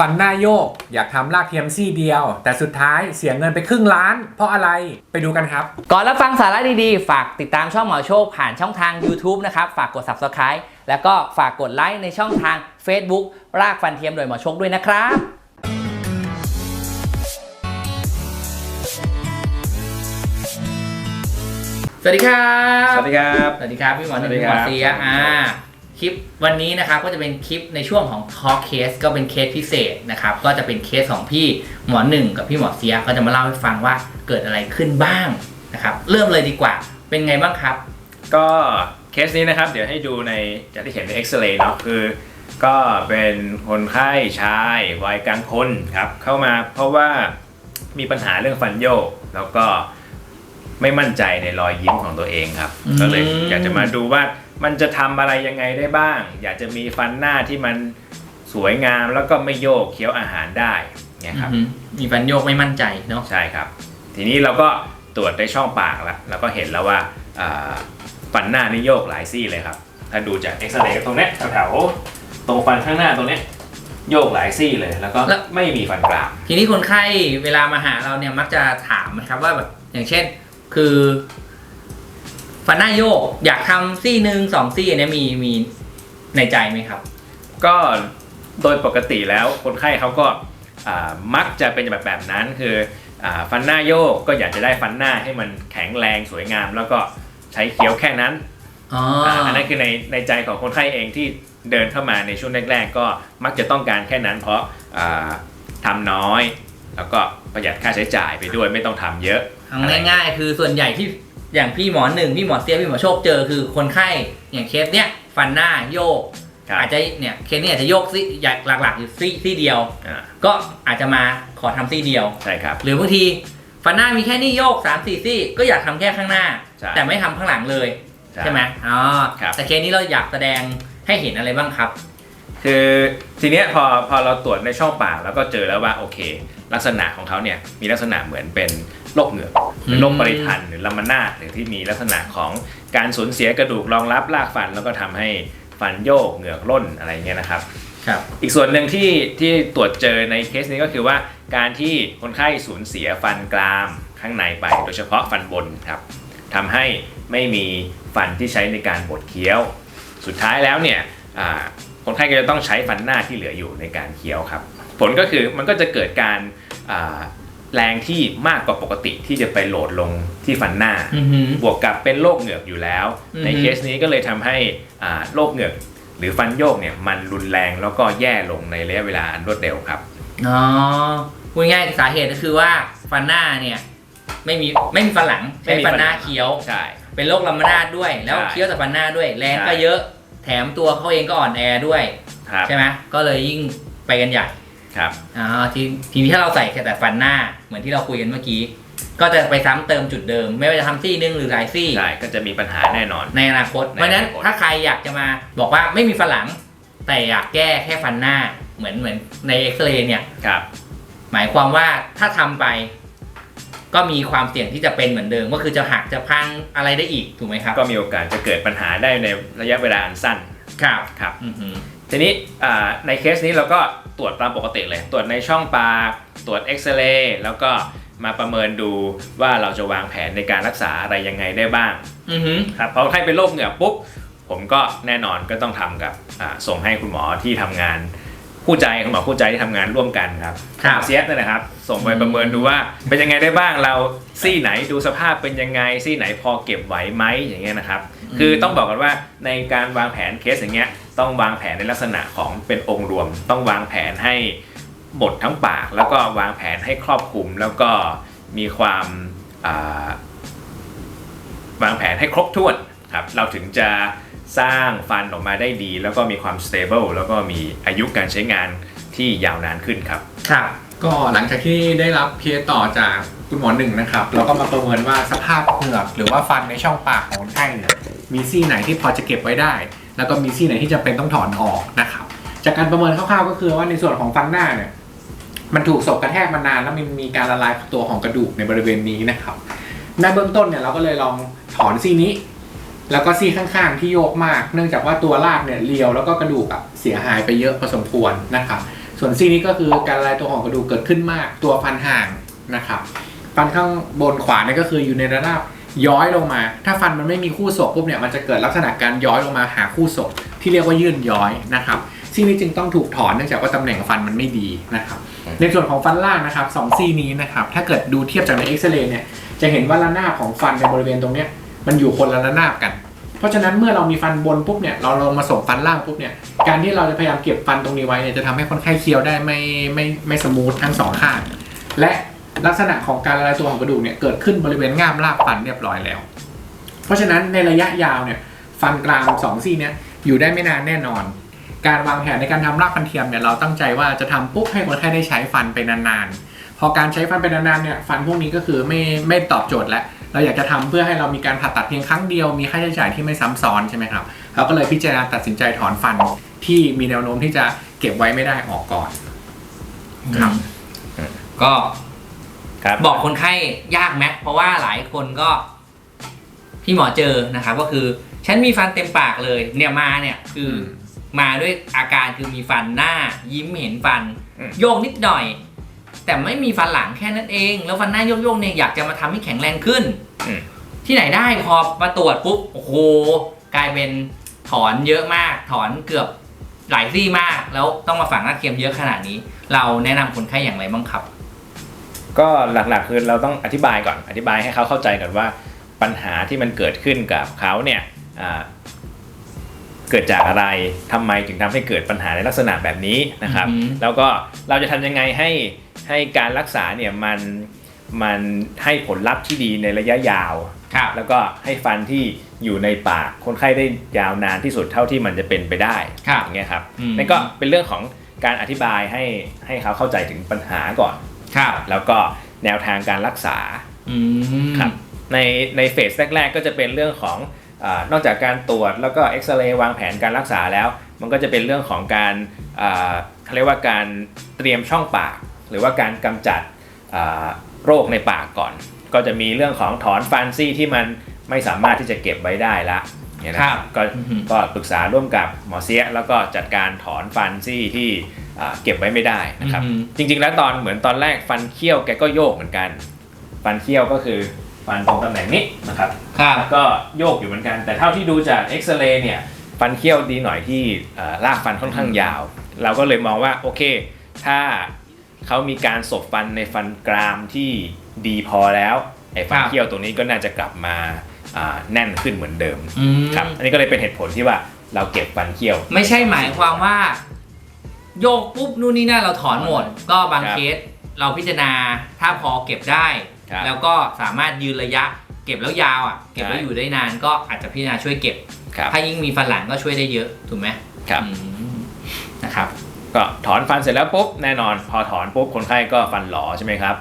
ฟันหน้าโยก อยากทำลากเทียมซี่เดียว แต่สุดท้ายเสียเงินไปครึ่งล้าน เพราะอะไรไปดูกันครับ ก่อนรับฟังสาระดีๆ ฝากติดตามช่องหมอโชคผ่านช่องทาง YouTube นะครับ ฝากกด Subscribe แล้วก็ฝากกดไลค์ในช่องทาง Facebook รากฟันเทียมโดยหมอโชคด้วยนะครับสวัสดีครับ สวัสดีครับ สวัสดีครับ พี่หมอหนึ่งสวัสดีพี่หคมรัอบเสียอ่า คลิปวันนี้นะครับก็จะเป็นคลิปในช่วงของ Talk Case ก็เป็นเคสพิเศษนะครับก็จะเป็นเคสของพี่หมอหนึ่งกับพี่หมอเสียก็จะมาเล่าให้ฟังว่าเกิดอะไรขึ้นบ้างนะครับเริ่มเลยดีกว่าเป็นไงบ้างครับ ก็เคสนี้นะครับ เดี๋ยวให้ดูในจากที่เห็นในเอ็กซเรย์เนาะคือ ก็เป็นคนไข้ชายวัยกลางคนครับเข้ามาเพราะว่ามีปัญหาเรื่องฟันโยกแล้วก็ไม่มั่นใจในรอยยิ้มของตัวเองครับอืมก็เลยอยากจะมาดูว่า มันจะทำอะไรยังไงได้บ้าง อยากจะมีฟันหน้าที่มันสวยงามแล้วก็ไม่โยกเคี้ยวอาหารได้เนี่ยครับอือหือมีฟันโยกไม่มั่นใจเนาะใช่ครับ ทีนี้เราก็ตรวจในช่องปากแล้วแล้วก็เห็นแล้วว่าอ่าฟันหน้านี่โยกหลายซี่เลยครับ ถ้าดูจากเอ็กซเรย์ตรงเนี้ยแถวๆตรงฟันข้างหน้าตรงเนี้ยโยกหลายซี่เลยแล้วก็ไม่มีฟันกรามทีนี้คนไข้เวลามาหาเราเนี่ยมักจะถามนะครับว่าแบบอย่างเช่น คือ ฟันหน้าโยก อยากทำซี่หนึ่งสองซี่อันเนี้ยมีมีในใจไหมครับ ก็โดยปกติแล้วคนไข้เขาก็อ่ามักจะเป็นแบบแบบนั้นคืออาฟันหน้าโยกก็อยากจะได้ฟันหน้าให้มันแข็งแรงสวยงาม แล้วก็ใช้เคี้ยวแค่นั้นอ๋ออ่าอันนั้นคือในในใจของคนไข้เองที่เดินเข้ามาในช่วงแรก ๆ ก็มักจะต้องการแค่นั้น เพราะอ่าทำน้อย แล้วก็ประหยัดค่าใช้จ่ายไปด้วยไม่ต้องทำเยอะ เอาง่ายๆ คือส่วนใหญ่ที่ อย่างพี่หมอหนึ่งพี่หมอเสียพี่หมอโชคเจอคือคนไข้อย่างเคสเนี้ยฟันหน้าโยกครับอาจจะเนี่ยเคสเนี้อาจจะโยกซี่อยากหลักๆอยู่ซี่ซี่เดียว อ่าก็อาจจะมาขอทำซี่เดียว ใช่ครับ หรือบางทีฟันหน้ามีแค่นี้โยก3ามสี่ซี่ก็อยากทำแค่ข้างหน้า ใช่ แต่ไม่ทำข้างหลังเลยใช่ไหมอ๋อครับ แต่เคสนี้เราอยากแสดงให้เห็นอะไรบ้างครับ คือทีเนี้ยพอพอเราตรวจในช่องปากแล้วก็เจอแล้วว่าโอเค ลักษณะของเขาเนี่ยมีลักษณะเหมือนเป็น โรคเหงือกเป็นโรคปริทันหรือลามานาดหรือที่มีลักษณะของการสูญเสียกระดูกรองรับรากฟัน แล้วก็ทำให้ฟันโยกเหงือกร่นอะไรเงี้ยนะครับครับอีกส่วนหนึ่งที่ที่ตรวจเจอในเคสนี้ก็คือว่าการที่คนไข้สูญเสียฟันกรามข้างในไป โดยเฉพาะฟันบนครับทำให้ไม่มีฟันที่ใช้ในการบดเคี้ยว สุดท้ายแล้วเนี่ยอ่าคนไข้ก็จะต้องใช้ฟันหน้าที่เหลืออยู่ในการเคี้ยวครับ ผลก็คือมันก็จะเกิดการอ่า แรงที่มากกว่าปกติที่จะไปโหลดลงที่ฟันหน้าอือหือบวกกับเป็นโรคเหงือกอยู่แล้วอือฮึในเคสนี้ก็เลยทำให้อ่าโรคเหงือกหรือฟันโยกเนี่ยมันรุนแรงแล้วก็แย่ลงในระยะเวลาอันรวดเร็วครับ อ๋อพูดง่ายๆสาเหตุก็คือว่าฟันหน้าเนี่ยไม่มีไม่มีฟันหลังไม่ใช้มีฟันฟันหหลัน้างเคี้ยวใช่เป็นโรคลามานาดด้วย แล้วใช่เคี้ยวแต่ฟันหน้าด้วยแรงใช่ก็เยอะ แถมตัวเขาเองก็อ่อนแอด้วยครับใช่ไหมก็เลยยิ่งไปกันใหญ่ ครับ อ่าทีทีนี้ถ้าเราใส่แค่แต่ฟันหน้าเหมือนที่เราคุยกันเมื่อกี้ ก็จะไปซ้ำเติมจุดเดิม ไม่ว่าจะทำซี่หนึงหรือหลายซี่ ใช่ ก็จะมีปัญหาแน่นอน ในอนาคต ในเพราะฉะนั้นอนาคตถ้าใครอยากจะมาบอกว่าไม่มีฟันหลัง แต่อยากแก้แค่ฟันหน้าเหมือนเหมือนในเอ็กซเรย์เนี่ย ครับ หมายความว่าถ้าทำไป ก็มีความเสี่ยงที่จะเป็นเหมือนเดิม ก็คือจะหักจะพังอะไรได้อีกถูกไหมครับก็มีโอกาสจะเกิดปัญหาได้ในระยะเวลาอันสั้น ครับ ครับ อือหือ ทีนี้อ่าในเคสนี้เราก็ ตรวจตามปกติเลย ตรวจในช่องปาก ตรวจเอ็กซเรย์แล้วก็มาประเมินดูว่าเราจะวางแผนในการรักษาอะไรยังไงได้บ้างอือหือครับเพราะให้เป็นโรคเหงือกปุ๊บผมก็แน่นอนก็ต้องทำกับอ่าส่งให้คุณหมอที่ทำงานผู้ใจคุณหมอผู้ใจที่ทำงานร่วมกันครับครับเซียสนะครับ ส่งไปประเมินดูว่าเป็นยังไงได้บ้างเราซี่ไหนดูสภาพเป็นยังไงซี่ไหนพอเก็บไหวไหมอย่างเงี้ยนะครับ คือต้องบอกกันว่าในการวางแผนเคสอย่างเงี้ยต้องวางแผนในลักษณะของเป็นองค์รวม ต้องวางแผนให้หมดทั้งปาก แล้วก็วางแผนให้ครอบคลุม แล้วก็มีความอ่าวางแผนให้ครบถ้วนครับเราถึงจะสร้างฟันออกมาได้ดี แล้วก็มีความ stable แล้วก็มีอายุการใช้งานที่ยาวนานขึ้นครับครับก็หลังจากที่ได้รับเคสต่อจากคุณหมอหนึ่งนะครับเราก็มาประเมินว่าสภาพเหงือกหรือว่าฟันในช่องปากของคนไข้เนี่ย มีซี่ไหนที่พอจะเก็บไว้ได้ แล้วก็มีซี่ไหนที่จะเป็นต้องถอนออกนะครับ จากการประเมินคร่าวๆก็คือว่าในส่วนของฟันหน้าเนี่ยมันถูกศพกระแทกมานานแล้วมันมีการละลายตัวของกระดูกในบริเวณนี้นะครับในเบื้องต้นเนี่ยเราก็เลยลองถอนซี่นี้ แล้วก็ซี่ข้างๆที่โยกมาก เนื่องจากว่าตัวรากเนี่ยเรียวแล้วก็กระดูกอะเสียหายไปเยอะพอสมควรนะครับ ส่วนซี่นี้ก็คือการละลายตัวของกระดูกเกิดขึ้นมาก ตัวฟันห่างนะครับฟันข้างบนขวาเนี่ยก็คืออยู่ในระดับ ย้อยลงมา ถ้าฟันมันไม่มีคู่ศกปุ๊บเนี่ยมันจะเกิดลักษณะการย้อยลงมาหาคู่ศกที่เรียกว่ายื่นย้อยนะครับซี่นี้จึงต้องถูกถอนเนื่องจากว่าตำแหน่งฟันมันไม่ดีนะครับในส่วนของฟันล่างนะครับสองซี่นี้นะครับถ้าเกิดดูเทียบจากในเอ็กซเรย์เนี่ยจะเห็นว่าระนาบของฟันในบริเวณตรงเนี้ยมันอยู่คนละระนาบกัน เพราะฉะนั้นเมื่อเรามีฟันบนปุ๊บเนี่ยเราลงมาส่งฟันล่างปุ๊บเนี่ยการที่เราจะพยายามเก็บฟันตรงนี้ไว้เนี่ยจะทำให้คนไข้เคี้ยวได้ไม่ไม่ไม่สมูททั้งสองข้างและ ลักษณะของการละลายตัวของกระดูกเนี่ยเกิดขึ้นบริเวณง่ามรากฟันเรียบร้อยแล้ว เพราะฉะนั้นในระยะยาวเนี่ยฟันกรามสองซี่เนี่ยอยู่ได้ไม่นานแน่นอน การวางแผนในการทำรากฟันเทียมเนี่ยเราตั้งใจว่าจะทำปุ๊บให้คนไข้ได้ใช้ฟันไปนานๆ พอการใช้ฟันไปนานๆเนี่ยฟันพวกนี้ก็คือไม่ไม่ตอบโจทย์แล้วเราอยากจะทำเพื่อให้เรามีการผ่าตัดเพียงครั้งเดียวมีค่าใช้จ่ายที่ไม่ซ้ำซ้อนใช่ไหมครับเราก็เลยพิจารณาตัดสินใจถอนฟันที่มีแนวโน้มที่จะเก็บไว้ไม่ได้ออกก่อนครับก็ ครับ บอกคนไข้ยากไหมเพราะว่าหลายคนก็ ที่หมอเจอนะครับ ก็คือ ฉันมีฟันเต็มปากเลย เนี่ยมาเนี่ยคืออมาด้วยอาการคือมีฟันหน้า ยิ้มเห็นฟัน อืม โยกนิดหน่อย แต่ไม่มีฟันหลังแค่นั้นเอง แล้วฟันหน้าโยกๆเนี่ยอยากจะมาทำให้แข็งแรงขึ้น อืม ที่ไหนได้พอมาตรวจปุ๊บโอ้โหกลายเป็นถอนเยอะมาก ถอนเกือบหลายซี่มาก แล้วต้องมาฝังรากเทียมเยอะขนาดนี้ เราแนะนำคนไข้อย่างไรบ้างครับ ก็หลักๆคือเราต้องอธิบายก่อนอธิบายให้เขาเข้าใจก่อนว่าปัญหาที่มันเกิดขึ้นกับเขาเนี่ยอ่าเกิดจากอะไรทำไมถึงทำให้เกิดปัญหาในลักษณะแบบนี้นะครับอือหือแล้วก็เราจะทำยังไงให้ให้การรักษาเนี่ยมันมันให้ผลลัพธ์ที่ดีในระยะยาวครับแล้วก็ให้ฟันที่อยู่ในปากคนไข้ได้ยาวนานที่สุดเท่าที่มันจะเป็นไปได้ครับอย่างเงี้ยครับอืมนั่นก็เป็นเรื่องของการอธิบายให้ให้เขาเข้าใจถึงปัญหาก่อน ครับแล้วก็แนวทางการรักษาอืมครับในในเฟสแรก ๆ ก็จะเป็นเรื่องของอานอกจากการตรวจแล้วก็เอ็กซเรย์วางแผนการรักษาแล้ว มันก็จะเป็นเรื่องของการอ่าเขาเรียกว่าการเตรียมช่องปาก หรือว่าการกำจัดอ่าโรคในปากก่อน ก็จะมีเรื่องของถอนฟันซี่ที่มันไม่สามารถที่จะเก็บไว้ได้ละเนี่ยนะครับก็อือฮึก็ปรึกษาร่วมกับหมอเสียแล้วก็จัดการถอนฟันซี่ที่อ่า เก็บไว้ไม่ได้นะครับอือฮึจริง ๆ แล้วตอนเหมือนตอนแรกฟันเคี้ยวแกก็โยกเหมือนกัน ฟันเคี้ยวก็คือฟันตรงตำแหน่งนี้นะครับครับก็โยกอยู่เหมือนกัน แต่เท่าที่ดูจากเอ็กซเรย์เนี่ยฟันเคี้ยวดีหน่อยที่เอ่อรากฟันค่อนข้างยาว เราก็เลยมองว่าโอเค ถ้าเขามีการสบฟันในฟันกรามที่ดีพอแล้วไอ้ฟันครับเคี้ยวตรงนี้ก็น่าจะกลับมาอ่าแน่นขึ้นเหมือนเดิมอืมครับอันนี้ก็เลยเป็นเหตุผลที่ว่าเราเก็บฟันเคี้ยว ไม่ใช่หมายความว่า โยกปุ๊บนู่นนี่นั่นเราถอนหมด ก็บางครับเคสเราพิจารณาถ้าพอเก็บได้ ครับแล้วก็สามารถยืนระยะ เก็บแล้วยาวอะ เก็บแล้วใช่ อยู่ได้นานก็อาจจะพิจารณาช่วยเก็บ ครับถ้ายิ่งมีฟันหลังก็ช่วยได้เยอะถูกไหมครับ อืมนะครับ ก็ถอนฟันเสร็จแล้วปุ๊บแน่นอนพอถอนปุ๊บคนไข้ก็ฟันหลอใช่ไหมครับ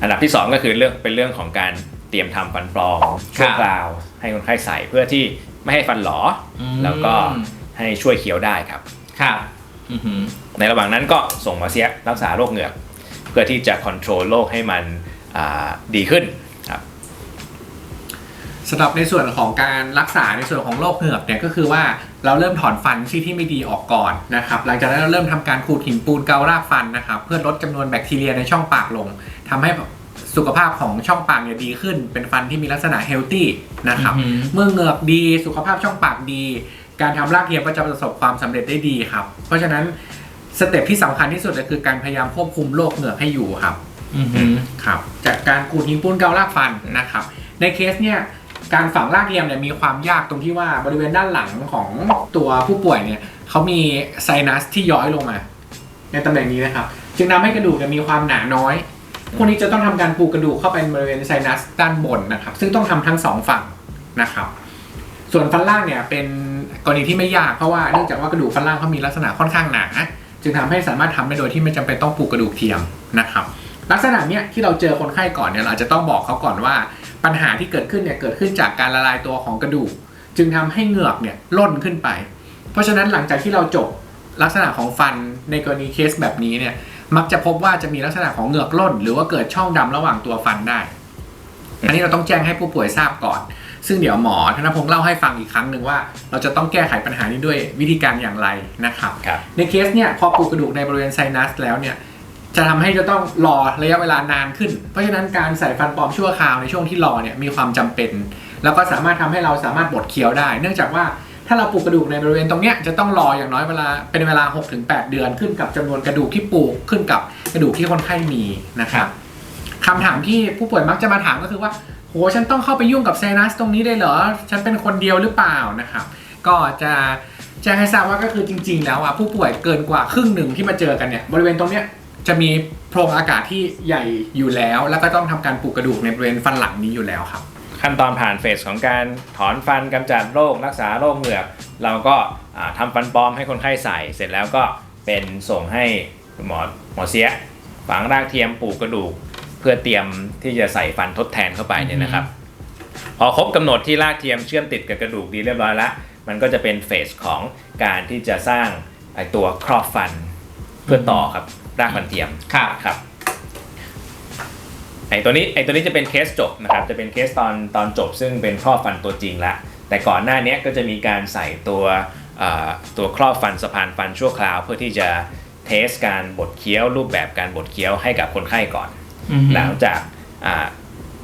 อันดับที่สองก็คือเรื่องเป็นเรื่องของการเตรียมทำฟันปลอมชั่วคราว ให้คนไข้ใส่เพื่อที่ไม่ให้ฟันหลออมแล้วก็ให้ช่วยเคี้ยวได้ครับ ครับอือหือ ในระหว่างนั้นก็ส่งมาเสียรักษาโรคเหงือก เพื่อที่จะควบคุมโรคให้มันอ่าดีขึ้นครับสำหรับในส่วนของการรักษาในส่วนของโรคเหงือกเนี่ยก็คือว่าเราเริ่มถอนฟันที่ที่ไม่ดีออกก่อนนะครับหลังจากนั้นเราเริ่มทำการขูดหินปูนเการากฟันนะครับเพื่อลดจำนวนแบคทีเรียในช่องปากลงทำให้สุขภาพของช่องปากเนี่ยดีขึ้น เป็นฟันที่มีลักษณะเฮลตี้นะครับอือหือเมื่อเหงือกดีสุขภาพช่องปากดี การทำรากเทียมก็จะประสบความสำเร็จได้ดีครับ เพราะฉะนั้นสเต็ปที่สำคัญที่สุดก็คือการพยายามควบคุมโรคเหงือกให้อยู่ครับอือหือครับ จากการขูดหินปูนเการากฟันนะครับ ในเคสเนี่ยการฝังรากเทียมเนี่ยมีความยากตรงที่ว่าบริเวณด้านหลังของตัวผู้ป่วยเนี่ยเขามีไซนัสที่ย้อยลงมา ในตำแหน่งนี้นะครับ จึงทำให้กระดูกเนี่ยมีความหนาน้อยพวกนี้จะต้องทำการปูกระดูกเข้าไปในบริเวณไซนัสด้านบนนะครับ ซึ่งต้องทำทั้งสองฝั่งนะครับ ส่วนฟันล่างเนี่ยเป็น กรณีที่ไม่ยากเพราะว่าเนื่องจากว่ากระดูกฟันล่างเขามีลักษณะค่อนข้างหนาจึงทำให้สามารถทำได้โดยที่ไม่จำเป็นต้องปลูกกระดูกเทียมนะครับ ลักษณะเนี้ยที่เราเจอคนไข้ก่อนเนี่ยเราอาจจะต้องบอกเขาก่อนว่า ปัญหาที่เกิดขึ้นเนี่ยเกิดขึ้นจากการละลายตัวของกระดูก จึงทำให้เหงือกเนี่ยล่นขึ้นไป เพราะฉะนั้นหลังจากที่เราจบลักษณะของฟันในกรณีเคสแบบนี้เนี่ยมักจะพบว่าจะมีลักษณะของเหงือกล่น หรือว่าเกิดช่องดำระหว่างตัวฟันได้ อันนี้เราต้องแจ้งให้ผู้ป่วยทราบก่อน ซึ่งเดี๋ยวหมอธนพงศ์เล่าให้ฟังอีกครั้งหนึ่งว่า เราจะต้องแก้ไขปัญหานี้ด้วยวิธีการอย่างไรนะครับครับในเคสเนี่ยพอปลูกกระดูกในบริเวณไซนัสแล้วเนี่ยจะทำให้จะต้องรอระยะเวลานานขึ้น เพราะฉะนั้นการใส่ฟันปลอมชั่วคราวในช่วงที่รอเนี่ยมีความจำเป็น แล้วก็สามารถทำให้เราสามารถบดเคี้ยวได้ เนื่องจากว่าถ้าเราปลูกกระดูกในบริเวณตรงเนี้ยจะต้องรออย่างน้อยเวลาเป็นเวลา 6-8 เดือนขึ้นกับจำนวนกระดูกที่ปลูกขึ้นกับกระดูกที่คนไข้มีนะครับคำถามที่ผู้ป่วยมักจะมาถามก็คือว่า โหฉันต้องเข้าไปยุ่งกับไซนัสตรงนี้ได้เหรอ ฉันเป็นคนเดียวหรือเปล่านะครับ ก็จะแจ้งให้ทราบว่าก็คือจริง ๆ แล้วอะผู้ป่วยเกินกว่าครึ่งหนึ่งที่มาเจอกันเนี่ยบริเวณตรงเนี้ยจะมีโพรงอากาศที่ใหญ่อยู่แล้ว แล้วก็ต้องทำการปลูกกระดูกในบริเวณฟันหลังนี้อยู่แล้วครับ ขั้นตอนผ่านเฟสของการถอนฟันกำจัดโรครักษาโรคเหงือก เราก็ทำาฟันปลอมให้คนไข้ใส่ เสร็จแล้วก็เป็นส่งให้หมอหมอเสียฝังรากเทียมปลูกกระดูก เพื่อเตรียมที่จะใส่ฟันทดแทนเข้าไปเนี่ยนะครับ พอครบกำหนดที่รากเทียมเชื่อมติดกับกระดูกดีเรียบร้อยแล้วมันก็จะเป็นเฟสของการที่จะสร้างไอตัวครอบฟันเพื่อต่อครับรากฟันเทียมครับครับไอตัวนี้ไอตัวนี้จะเป็นเคสจบนะครับจะเป็นเคสตอนตอนจบ ซึ่งเป็นครอบฟันตัวจริงละแต่ก่อนหน้านี้ก็จะมีการใส่ตัวเอ่อตัวครอบฟันสะพานฟันชั่วคราว เพื่อที่จะเทสการบดเคี้ยวรูปแบบการบดเคี้ยวให้กับคนไข้ก่อน หลังจากอ่า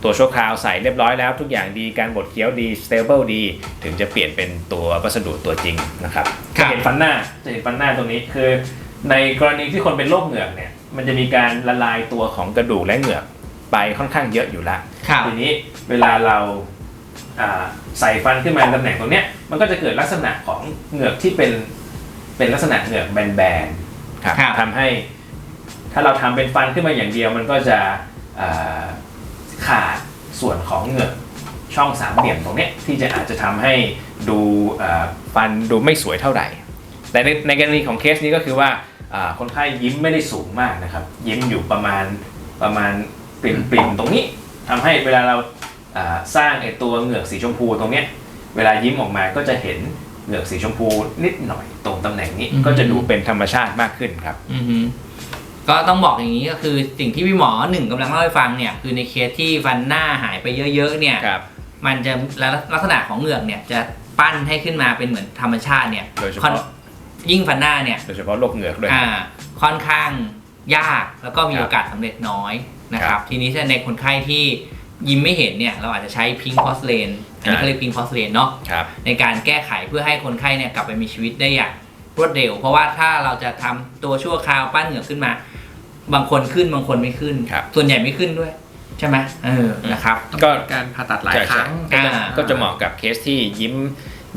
ตัวชั่วคราวใส่เรียบร้อยแล้วทุกอย่างดีการบดเคี้ยวดี stable ดี ถึงจะเปลี่ยนเป็นตัววัสดุตัวจริงนะครับครัจะบเห็นฟันหน้าจะเห็นฟันหน้าตรงนี้คือ ในกรณีที่คนเป็นโรคเหงือกเนี่ยมันจะมีการละลายตัวของกระดูกและเหงือกไปค่อนข้างเยอะอยู่แล้วครับทีนี้เวลาเราอ่าใส่ฟันขึ้นมาตำแหน่งตรงเนี้ยมันก็จะเกิดลักษณะของเหงือกที่เป็นเป็นลักษณะเหงือกแบนๆครับครับทำให้ ถ้าเราทำเป็นฟันขึ้นมาอย่างเดียวมันก็จะขาดส่วนของเหงือกช่องสามเหลี่ยมตรงนี้ที่จะอาจจะทำให้ดูฟันดูไม่สวยเท่าไหร่ แต่ในในกรณีของเคสนี้ก็คือว่าคนไข้ยิ้มไม่ได้สูงมากนะครับ ยิ้มอยู่ประมาณประมาณปริมปริมๆตรงนี้ทำให้เวลาเราสร้างไอตัวเหงือกสีชมพูตรงนี้เวลายิ้มออกมาก็จะเห็นเหงือกสีชมพูนิดหน่อยตรงตำแหน่งนี้ก็จะดูเป็นธรรมชาติมากขึ้นครับอ ก็ต้องบอกอย่างนี้ก็คือสิ่งที่พี่หมอหนึ่งกำลังเล่าให้ฟังเนี่ยคือในเคสที่ฟันหน้าหายไปเยอะๆเนี่ยครับ มันจะลักษณะของเหงือกเนี่ยจะปั้นให้ขึ้นมาเป็นเหมือนธรรมชาติเนี่ยโดยเฉค่อนพาะ ยิ่งฟันหน้าเนี่ยโดยเฉพาะโรคเหงือกด้วย อ่าค่อนข้างยากแล้วก็มีครับโอกาสสำเร็จน้อยนะคครัรับบ ทีนี้ถ้าในคนไข้ที่ยิ้มไม่เห็นเนี่ยเราอาจจะใช้พิงพอสเลนอันนี้อ่าเขาเรียกพิงพอสเลนเนาะ ครับ ในการแก้ไขเพื่อให้คนไข้เนี่ยกลับไปมีชีวิตได้อย่าง รวดเร็ว เพราะว่าถ้าเราจะทำตัวชั่วคราวปั้นเหงือกขึ้นมา บางคนขึ้นบางคนไม่ขึ้นครับส่วนใหญ่ไม่ขึ้นด้วย ใช่ไหมเออนะครับต้องก็มีการผ่าตัดหลายใช่ครั้งใช่ก็จะอ่าก็จะเหมาะกับเคสที่ยิ้ม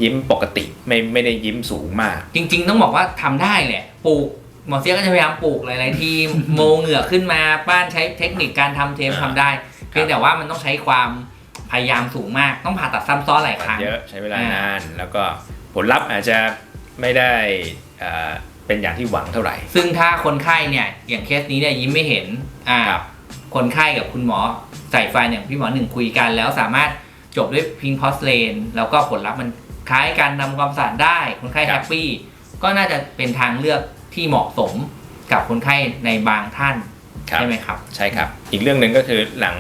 ยิ้มปกติไม่ไม่ได้ยิ้มสูงมาก จริง ๆ ต้องบอกว่าทำได้แหละปลูกหมอเสียก็จะพยายามปลูกหลายๆที่โมเหงือกขึ้นมาป้านใช้เทคนิคการทำเทปอ่าทำได้เพียงแต่ว่ามันต้องใช้ความพยายามสูงมากต้องผ่าตัดซ้ำซ้อนหลายครั้งเยอะใช้เวลาอ่านนาน แล้วก็ผลลัพธ์อาจจะ ไม่ได้เอ่อเป็นอย่างที่หวังเท่าไหร่ ซึ่งถ้าคนไข้เนี่ยอย่างเคสนี้เนี่ยยิ้มไม่เห็นอ่าครับคนไข้กับคุณหมอใส่ไฟอย่างพี่หมอหนึ่งคุยกัน แล้วสามารถจบด้วยพิงพอสเลนแล้วก็ผลลัพธ์มันคล้ายกันทำความสะอาดได้ คนไข้ครัแฮบ ปปี้ก็น่าจะเป็นทางเลือกที่เหมาะสมกับคนไข้ในบางท่านครับ ใช่ไหมครับ ใช่ครับ อีกเรื่องหนึ่งก็คือหลัง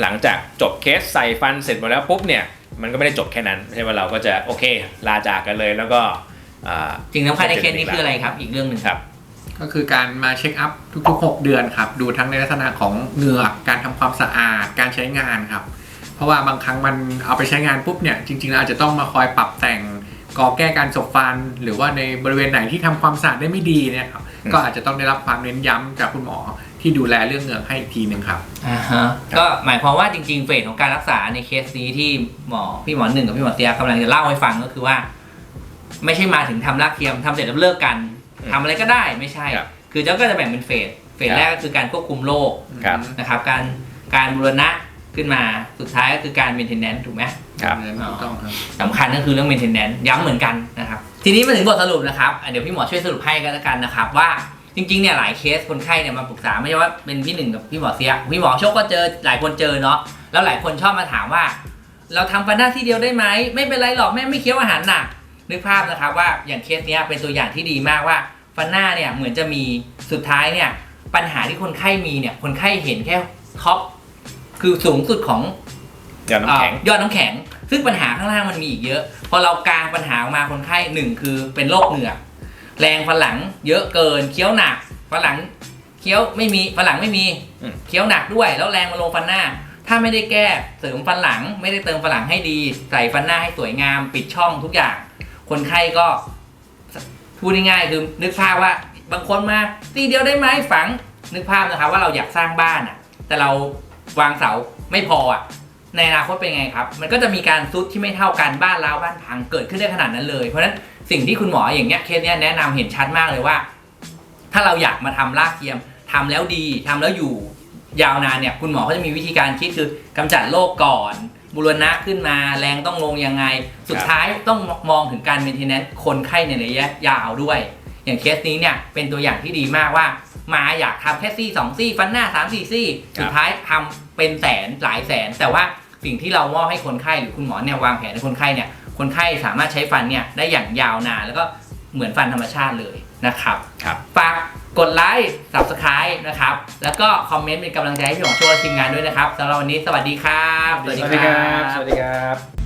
หลังจากจบเคสใส่ฟันเสร็จหมดแล้วปุ๊บเนี่ย มันก็ไม่ได้จบแค่นั้น ไม่ใช่ว่าเราก็จะโอเค ลาจากกันเลยแล้วก็อ่า สิ่งสำคัญในเคสนี้คืออะไรครับ อีกเรื่องหนึ่งครับ ก็คือการมาเช็คอัพทุกๆ 6 เดือนครับ ดูทั้งในลักษณะของเหงือกการทำความสะอาดการใช้งานครับ เพราะว่าบางครั้งมันเอาไปใช้งานปุ๊บเนี่ยจริงๆแล้วอาจจะต้องมาคอยปรับแต่งก่อแก้การสบฟัน หรือว่าในบริเวณไหนที่ทำความสะอาดได้ไม่ดีเนี่ยครับอืมก็อาจจะต้องได้รับความเน้นย้ำจากคุณหมอที่ดูแลเรื่องเหงือกให้อีกทีหนึ่งครับอ่าฮะก็หมายความว่าจริงๆเฟสของการรักษาในเคสนี้ที่หมอพี่หมอหนึ่งกับพี่หมอเตียกำลังจะเล่าให้ฟังก็คือว่า ไม่ใช่มาถึงทำรากเทียมทำเสร็จแล้วเลิกกันอืมทำอะไรก็ได้ไม่ใช่ ครับคือเจ้าก็จะแบ่งเป็นเฟสเฟสครับ แรกก็คือการควบคุมโรคครับ นะครับการการบูรณะขึ้นมาสุดท้ายก็คือการ maintenance ถูกไหม ครับถูกต้องครับ สำคัญก็คือเรื่อง maintenance ย้ำเหมือนกันนะครับ ทีนี้มาถึงบทสรุปนะครับอะเดี๋ยวพี่หมอช่วยสรุปให้กันแล้วกันนะครับ ว่าจริงๆเนี่ยหลายเคสคนไข้เนี่ยมาปรึกษาไม่ใช่ว่าเป็นพี่หนึ่งกับพี่หมอเสีย พี่หมอโชคก็เจอหลายคนเจอเนาะแล้วหลายคนชอบมาถามว่า เราทำฟันหน้าที่เดียวได้ไหมไม่เป็นไรหรอกแม่ไม่เคี้ยวอาหารหนัก นึกภาพนะครับว่าอย่างเคสเนี้ยเป็นตัวอย่างที่ดีมากว่าฟันหน้าเนี่ยเหมือนจะมีสุดท้ายเนี่ยปัญหาที่คนไข้มีเนี่ยคนไข้เห็นแค่ท็อปคือสูงสุดของยอดน้ำแข็งอ่ายอดน้ำแข็ง ซึ่งปัญหาข้างล่างมันมีอีกเยอะ พอเรากางปัญหาออกมาคนไข้หนึ่งคือเป็นโรคเหงือกแรงฟันหลังเยอะเกินเคี้ยวหนักฟันหลังเคี้ยวไม่มีฟันหลังไม่มีอืมเคี้ยวหนักด้วย แล้วแรงมาลงฟันหน้า ถ้าไม่ได้แก้เสริมฟันหลัง ไม่ได้เติมฟันหลังให้ดี ใส่ฟันหน้าให้สวยงาม ปิดช่องทุกอย่าง คนไข้ก็พูดง่ายๆคือนึกภาพว่าบางคนมาตีเดียวได้ไหมฝังนึกภาพนะครับว่าเราอยากสร้างบ้านอะ แต่เราวางเสาไม่พออะในอนาคตเป็นไงครับ มันก็จะมีการซุดที่ไม่เท่ากันบ้านร้าวบ้านพังเกิดขึ้นได้ขนาดนั้นเลยเพราะฉะนั้นสิ่งที่คุณหมออย่างเงี้ยเคสเนี้ยแนะนำเห็นชัดมากเลยว่า ถ้าเราอยากมาทำรากเทียมทำแล้วดีทำแล้วอยู่ยาวนานเนี่ยคุณหมอเขาจะมีวิธีการคิดคือกำจัดโรคก่อน บูรณะขึ้นมาแรงต้องลงยังไง สุดท้ายต้องมองถึงการเมนเทนแนนคนไข้ในระยะยาวด้วย อย่างเคสนี้เนี่ยเป็นตัวอย่างที่ดีมากว่า มาอยากทำแค่ซี่สองซี่ฟันหน้าสามสี่ซี่ สุดท้ายทำเป็นแสนหลายแสน แต่ว่าสิ่งที่เรามอบให้คนไข้หรือคุณหมอเนี่ยวางแผนให้คนไข้เนี่ยคนไข้สามารถใช้ฟันเนี่ยได้อย่างยาวนานแล้วก็เหมือนฟันธรรมชาติเลยนะครับครับฝาก กดไลค์ subscribe นะครับ แล้วก็คอมเมนต์เป็นกำลังใจให้พี่หมอโชว์ทีมงานด้วยนะครับสำหรับวันนี้สวัสดีครับ สวัสดีครับ สวัสดีครับ